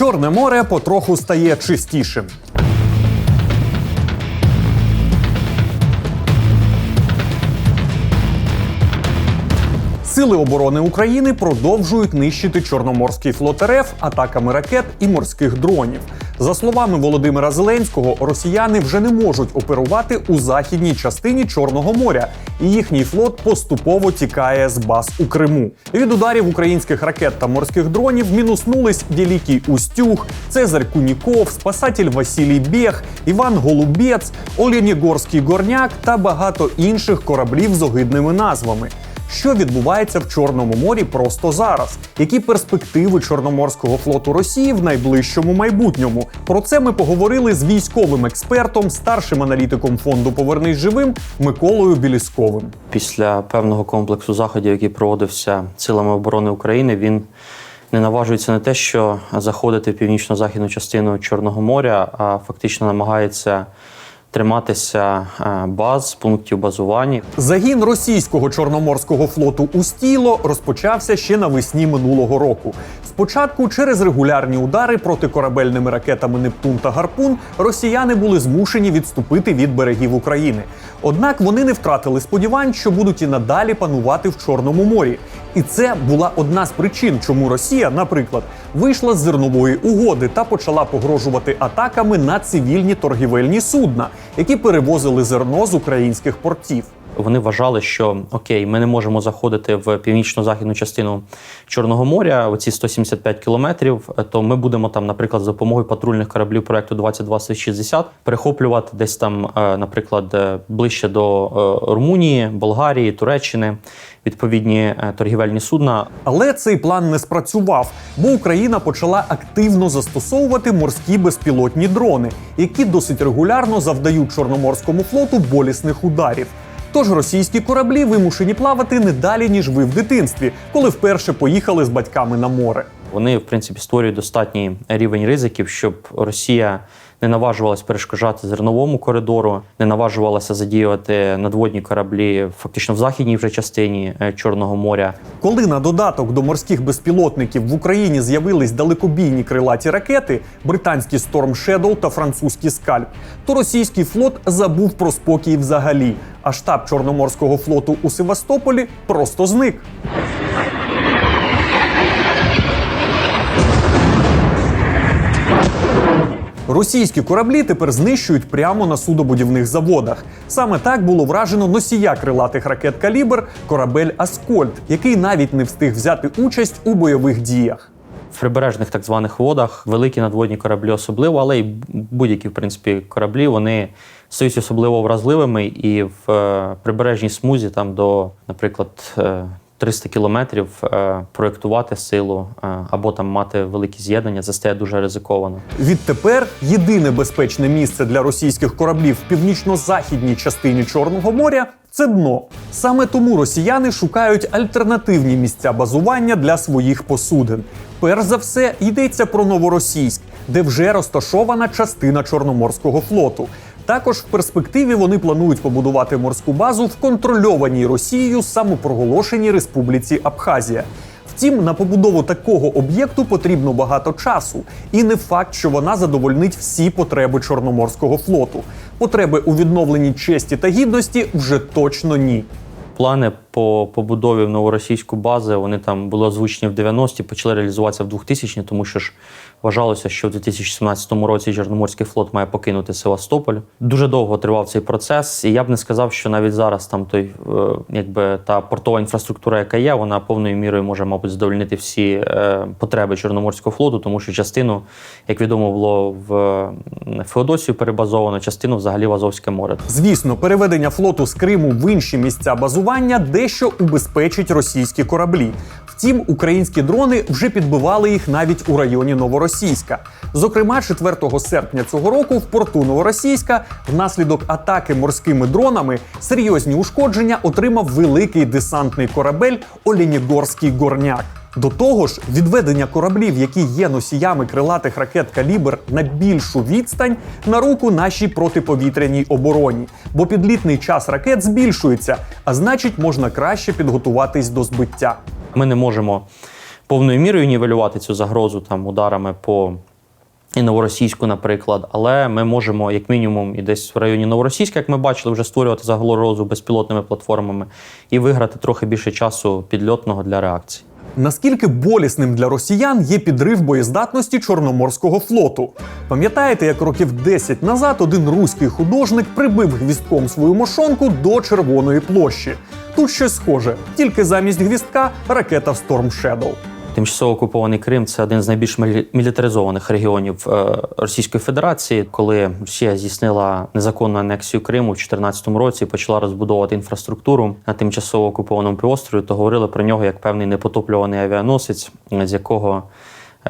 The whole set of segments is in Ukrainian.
Чорне море потроху стає чистішим. Сили оборони України продовжують нищити Чорноморський флот РФ атаками ракет і морських дронів. За словами Володимира Зеленського, росіяни вже не можуть оперувати у західній частині Чорного моря, і їхній флот поступово тікає з баз у Криму. Від ударів українських ракет та морських дронів мінуснулись Великий Устюг, Цезарь Куніков, спасатель Василій Бєг, Іван Голубець, Оленігорський горняк та багато інших кораблів з огидними назвами. Що відбувається в Чорному морі просто зараз? Які перспективи Чорноморського флоту Росії в найближчому майбутньому? Про це ми поговорили з військовим експертом, старшим аналітиком фонду Повернись живим Миколою Білісковим. Після певного комплексу заходів, який проводився силами оборони України, він не наважується на те, що заходити в північно-західну частину Чорного моря, а фактично намагається триматися е, баз, пунктів базування. Загін російського чорноморського флоту Устіло розпочався ще навесні минулого року. Спочатку, через регулярні удари протикорабельними ракетами Нептун та Гарпун, росіяни були змушені відступити від берегів України. Однак вони не втратили сподівань, що будуть і надалі панувати в Чорному морі. І це була одна з причин, чому Росія, наприклад, вийшла з зернової угоди та почала погрожувати атаками на цивільні торгівельні судна, які перевозили зерно з українських портів. Вони вважали, що окей, ми не можемо заходити в північно-західну частину Чорного моря, оці 175 кілометрів. То ми будемо там, наприклад, за допомогою патрульних кораблів проекту 2260 перехоплювати десь там, е, наприклад, е, ближче до е, Румунії, Болгарії, Туреччини. Відповідні торгівельні судна. Але цей план не спрацював, бо Україна почала активно застосовувати морські безпілотні дрони, які досить регулярно завдають Чорноморському флоту болісних ударів. Тож російські кораблі вимушені плавати не далі, ніж ви в дитинстві, коли вперше поїхали з батьками на море. Вони, в принципі, створюють достатній рівень ризиків, щоб Росія не наважувалась перешкоджати зерновому коридору, не наважувалася задіювати надводні кораблі фактично в західній вже частині е, Чорного моря. Коли на додаток до морських безпілотників в Україні з'явились далекобійні крилаті ракети, британські Storm Shadow та французький скальп, то російський флот забув про спокій взагалі. А штаб Чорноморського флоту у Севастополі просто зник. Російські кораблі тепер знищують прямо на судобудівних заводах. Саме так було вражено носія крилатих ракет калібр корабель Аскольд, який навіть не встиг взяти участь у бойових діях. В прибережних так званих водах великі надводні кораблі особливо, але й будь-які в принципі кораблі вони стають особливо вразливими, і в е, прибережній смузі там до, наприклад, е, 300 кілометрів е, проєктувати силу е, або там мати великі з'єднання, це стає дуже ризиковано. Відтепер єдине безпечне місце для російських кораблів в північно-західній частині Чорного моря це дно. Саме тому росіяни шукають альтернативні місця базування для своїх посудин. Перш за все йдеться про новоросійськ, де вже розташована частина Чорноморського флоту. Також в перспективі вони планують побудувати морську базу в контрольованій Росією самопроголошеній республіці Абхазія. Втім, на побудову такого об'єкту потрібно багато часу, і не факт, що вона задовольнить всі потреби Чорноморського флоту. Потреби у відновленні честі та гідності вже точно ні. Плани по побудові в новоросійської бази вони там були озвучені в 90-ті, почали реалізуватися в 2000-ті, тому що ж вважалося, що в 2017 році Чорноморський флот має покинути Севастополь. Дуже довго тривав цей процес, і я б не сказав, що навіть зараз там той, е, якби та портова інфраструктура, яка є, вона повною мірою може, мабуть, задовольнити всі е, потреби Чорноморського флоту, тому що частину, як відомо, було в Феодосію перебазовано, частину взагалі в Азовське море. Звісно, переведення флоту з Криму в інші місця базування дещо убезпечить російські кораблі. Втім, українські дрони вже підбивали їх навіть у районі Новоросійська. Зокрема, 4 серпня цього року в порту Новоросійська внаслідок атаки морськими дронами серйозні ушкодження отримав великий десантний корабель Оленігорський горняк. До того ж, відведення кораблів, які є носіями крилатих ракет калібр на більшу відстань, на руку нашій протиповітряній обороні, бо підлітний час ракет збільшується, а значить, можна краще підготуватись до збиття. Ми не можемо повною мірою нівелювати цю загрозу там ударами по і новоросійську, наприклад. Але ми можемо, як мінімум, і десь в районі Новоросійська, як ми бачили, вже створювати загорозу безпілотними платформами і виграти трохи більше часу підльотного для реакції. Наскільки болісним для росіян є підрив боєздатності Чорноморського флоту? Пам'ятаєте, як років 10 назад один руський художник прибив гвістком свою мошонку до Червоної площі? Тут щось схоже, тільки замість гвістка ракета Storm Shadow. Тимчасово окупований Крим це один з найбільш мілі- мілітаризованих регіонів е, Російської Федерації. Коли Росія здійснила незаконну анексію Криму в 2014 році, почала розбудовувати інфраструктуру на тимчасово окупованому півострові, то говорили про нього як певний непотоплюваний авіаносець, з якого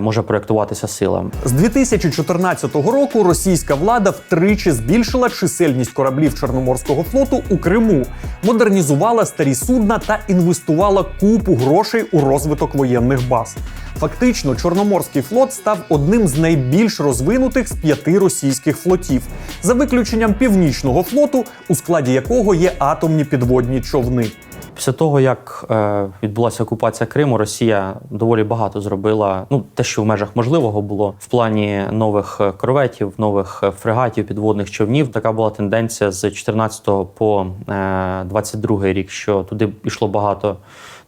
може проєктуватися сила. З 2014 року російська влада втричі збільшила чисельність кораблів Чорноморського флоту у Криму, модернізувала старі судна та інвестувала купу грошей у розвиток воєнних баз. Фактично, Чорноморський флот став одним з найбільш розвинутих з п'яти російських флотів, за виключенням північного флоту, у складі якого є атомні підводні човни. Після того, як е, відбулася окупація Криму, Росія доволі багато зробила. Ну, те, що в межах можливого було в плані нових е, корветів, нових е, фрегатів, підводних човнів. Така була тенденція з 14 по е, 22 рік, що туди йшло багато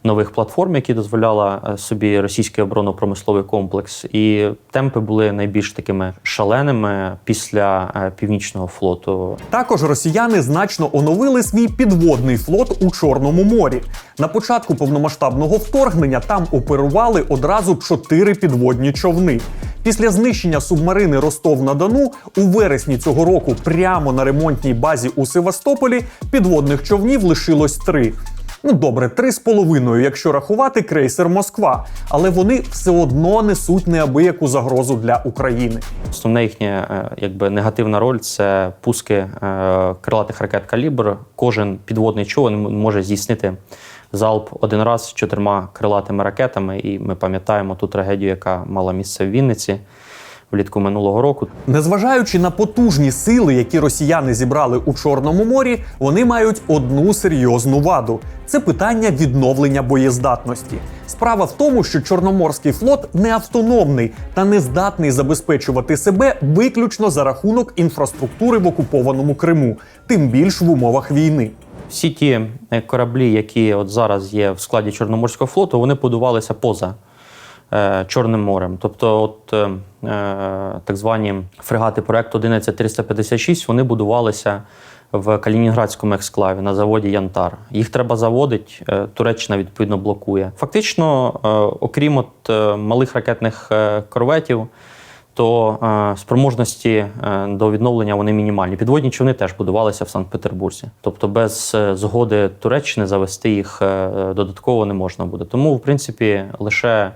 нових платформ, які дозволяла е, собі російський оборонно-промисловий комплекс. І темпи були найбільш такими шаленими після е, північного флоту. Також росіяни значно оновили свій підводний флот у Чорному морі. На початку повномасштабного вторгнення там оперували одразу чотири підводні човни. Після знищення субмарини Ростов на Дону у вересні цього року прямо на ремонтній базі у Севастополі підводних човнів лишилось три. Ну добре, три з половиною, якщо рахувати крейсер Москва, але вони все одно несуть неабияку загрозу для України. Основна їхня е, якби негативна роль це пуски е, крилатих ракет калібр. Кожен підводний човен може здійснити залп один раз з чотирма крилатими ракетами. І ми пам'ятаємо ту трагедію, яка мала місце в Вінниці влітку минулого року. Незважаючи на потужні сили, які росіяни зібрали у Чорному морі, вони мають одну серйозну ваду: це питання відновлення боєздатності. Справа в тому, що Чорноморський флот не автономний та не здатний забезпечувати себе виключно за рахунок інфраструктури в окупованому Криму, тим більш в умовах війни. Всі ті е, кораблі, які от зараз є в складі Чорноморського флоту, вони будувалися поза Чорним морем. Тобто, от е, е, так звані фрегати проекту 11356, вони будувалися в Калінінградському ексклаві на заводі Янтар. Їх треба заводити, е, Туреччина відповідно блокує. Фактично, е, окрім от е, малих ракетних е, корветів, то е, спроможності е, до відновлення вони мінімальні. Підводні човни теж будувалися в Санкт-Петербурзі. Тобто без е, згоди Туреччини завести їх е, додатково не можна буде. Тому, в принципі, лише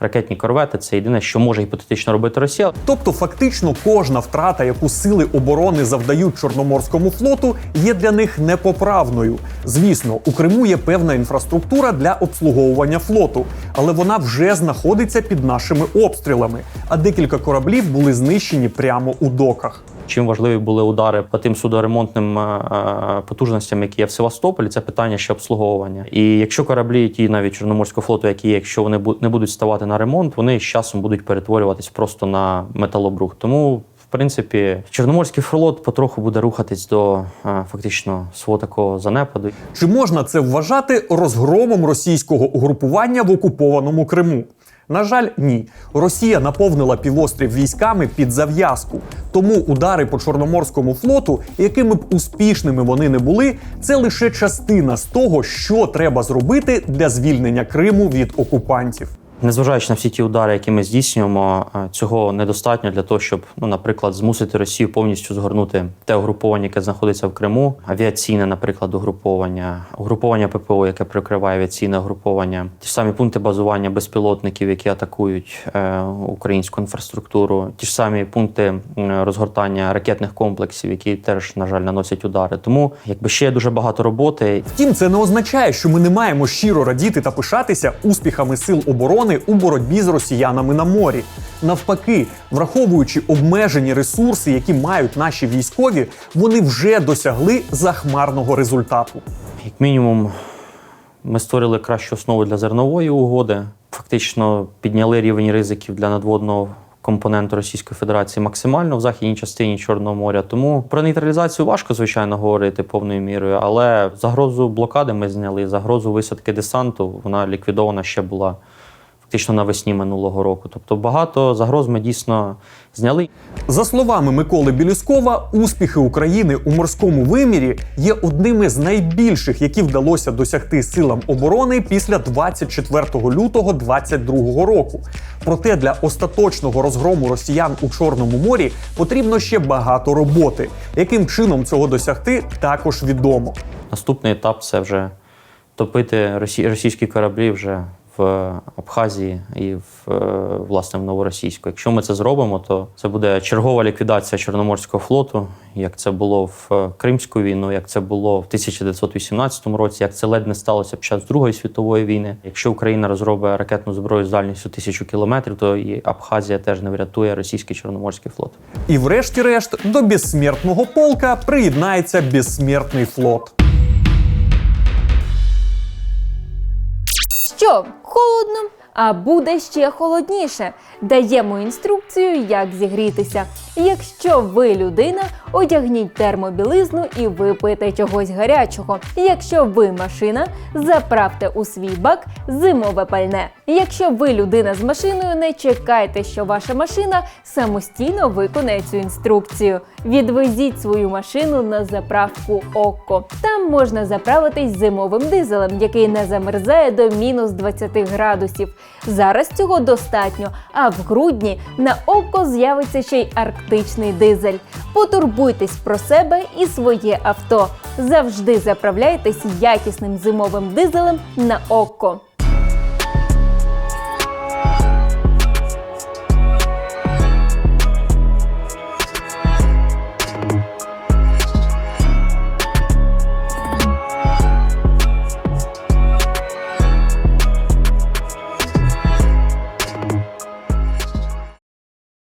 ракетні корвети це єдине, що може гіпотетично робити Росія. Тобто, фактично, кожна втрата, яку сили оборони завдають Чорноморському флоту, є для них непоправною. Звісно, у Криму є певна інфраструктура для обслуговування флоту, але вона вже знаходиться під нашими обстрілами. А декілька кораблів були знищені прямо у доках. Чим важливі були удари по тим судоремонтним е, е, потужностям, які є в Севастополі, це питання ще обслуговування. І якщо кораблі, ті навіть Чорноморського флоту, які є, якщо вони не будуть ставати на ремонт, вони з часом будуть перетворюватись просто на металобрух. Тому, в принципі, Чорноморський флот потроху буде рухатись до е, фактично свого такого занепаду. Чи можна це вважати розгромом російського угрупування в окупованому Криму? На жаль, ні. Росія наповнила півострів військами під зав'язку. Тому удари по Чорноморському флоту, якими б успішними вони не були, це лише частина з того, що треба зробити для звільнення Криму від окупантів. Незважаючи на всі ті удари, які ми здійснюємо, е, цього недостатньо для того, щоб, ну, наприклад, змусити Росію повністю згорнути те угруповання, яке знаходиться в Криму, авіаційне, наприклад, угруповання, угруповання ППО, яке прикриває авіаційне угруповання, ті ж самі пункти базування безпілотників, які атакують е, українську інфраструктуру, ті ж самі пункти розгортання ракетних комплексів, які теж, на жаль, наносять удари. Тому якби ще є дуже багато роботи. Втім, це не означає, що ми не маємо щиро радіти та пишатися успіхами сил оборони у боротьбі з росіянами на морі. Навпаки, враховуючи обмежені ресурси, які мають наші військові, вони вже досягли захмарного результату. Як мінімум, ми створили кращу основу для зернової угоди. Фактично підняли рівень ризиків для надводного компоненту Російської Федерації максимально в західній частині Чорного моря. Тому про нейтралізацію важко, звичайно, говорити повною мірою, але загрозу блокади ми зняли, загрозу висадки десанту вона ліквідована ще була фактично навесні минулого року. Тобто багато загроз ми дійсно зняли. За словами Миколи Біліскова, успіхи України у морському вимірі є одними з найбільших, які вдалося досягти силам оборони після 24 лютого 2022 року. Проте для остаточного розгрому росіян у Чорному морі потрібно ще багато роботи. Яким чином цього досягти, також відомо. Наступний етап це вже топити російські кораблі вже в Абхазії і в е, власне в Новоросійську. Якщо ми це зробимо, то це буде чергова ліквідація Чорноморського флоту, як це було в е, Кримську війну, як це було в 1918 році, як це ледь не сталося під час Другої світової війни. Якщо Україна розробить ракетну зброю з дальністю тисячу кілометрів, то і Абхазія теж не врятує російський Чорноморський флот. І врешті-решт до безсмертного полка приєднається безсмертний флот. Що, холодно? А буде ще холодніше. Даємо інструкцію, як зігрітися. Якщо ви людина, одягніть термобілизну і випийте чогось гарячого. Якщо ви машина, заправте у свій бак зимове пальне. Якщо ви людина з машиною, не чекайте, що ваша машина самостійно виконає цю інструкцію. Відвезіть свою машину на заправку ОККО. Там можна заправитись зимовим дизелем, який не замерзає до мінус 20 градусів. Зараз цього достатньо, а в грудні на ОККО з'явиться ще й арктичний дизель. Потурбуйтесь про себе і своє авто. Завжди заправляйтесь якісним зимовим дизелем на ОККО.